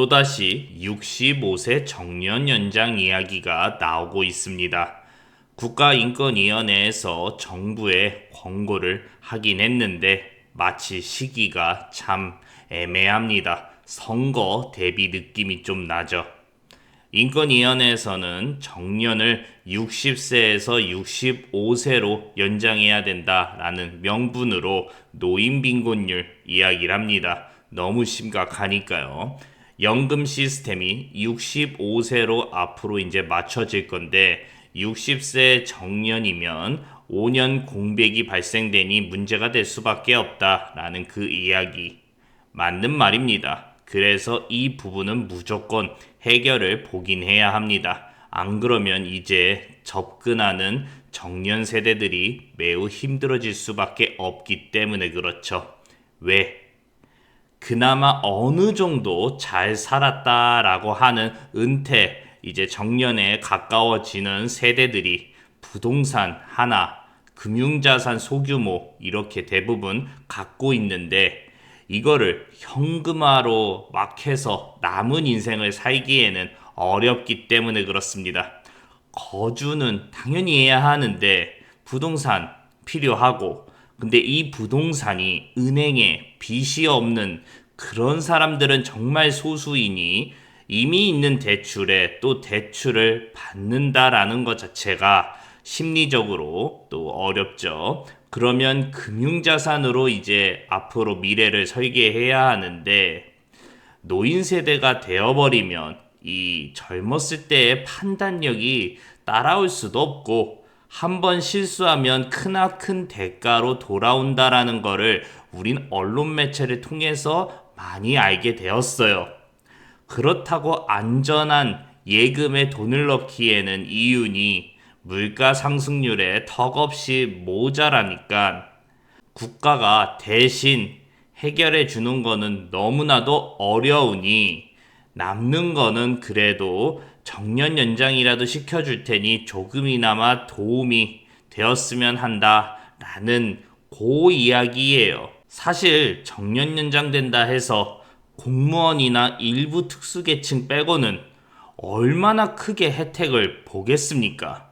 또다시 65세 정년 연장 이야기가 나오고 있습니다. 국가인권위원회에서 정부에 권고를 하긴 했는데 마치 시기가 참 애매합니다. 선거 대비 느낌이 좀 나죠. 인권위원회에서는 정년을 60세에서 65세로 연장해야 된다라는 명분으로 노인 빈곤율 이야기를 합니다. 너무 심각하니까요. 연금 시스템이 65세로 앞으로 이제 맞춰질 건데 60세 정년이면 5년 공백이 발생되니 문제가 될 수밖에 없다라는 그 이야기. 맞는 말입니다. 그래서 이 부분은 무조건 해결을 보긴 해야 합니다. 안 그러면 이제 접근하는 정년 세대들이 매우 힘들어질 수밖에 없기 때문에 그렇죠. 왜? 그나마 어느 정도 잘 살았다라고 하는 은퇴, 이제 정년에 가까워지는 세대들이 부동산 하나, 금융자산 소규모 이렇게 대부분 갖고 있는데 이거를 현금화로 막 해서 남은 인생을 살기에는 어렵기 때문에 그렇습니다. 거주는 당연히 해야 하는데 부동산 필요하고 근데 이 부동산이 은행에 빚이 없는 그런 사람들은 정말 소수이니 이미 있는 대출에 또 대출을 받는다라는 것 자체가 심리적으로 또 어렵죠. 그러면 금융자산으로 이제 앞으로 미래를 설계해야 하는데 노인 세대가 되어버리면 이 젊었을 때의 판단력이 따라올 수도 없고 한 번 실수하면 크나큰 대가로 돌아온다라는 거를 우린 언론 매체를 통해서 많이 알게 되었어요. 그렇다고 안전한 예금에 돈을 넣기에는 이윤이 물가 상승률에 턱없이 모자라니까 국가가 대신 해결해 주는 거는 너무나도 어려우니 남는 거는 그래도 정년 연장이라도 시켜줄 테니 조금이나마 도움이 되었으면 한다 라는 고 이야기예요. 사실 정년 연장된다 해서 공무원이나 일부 특수계층 빼고는 얼마나 크게 혜택을 보겠습니까?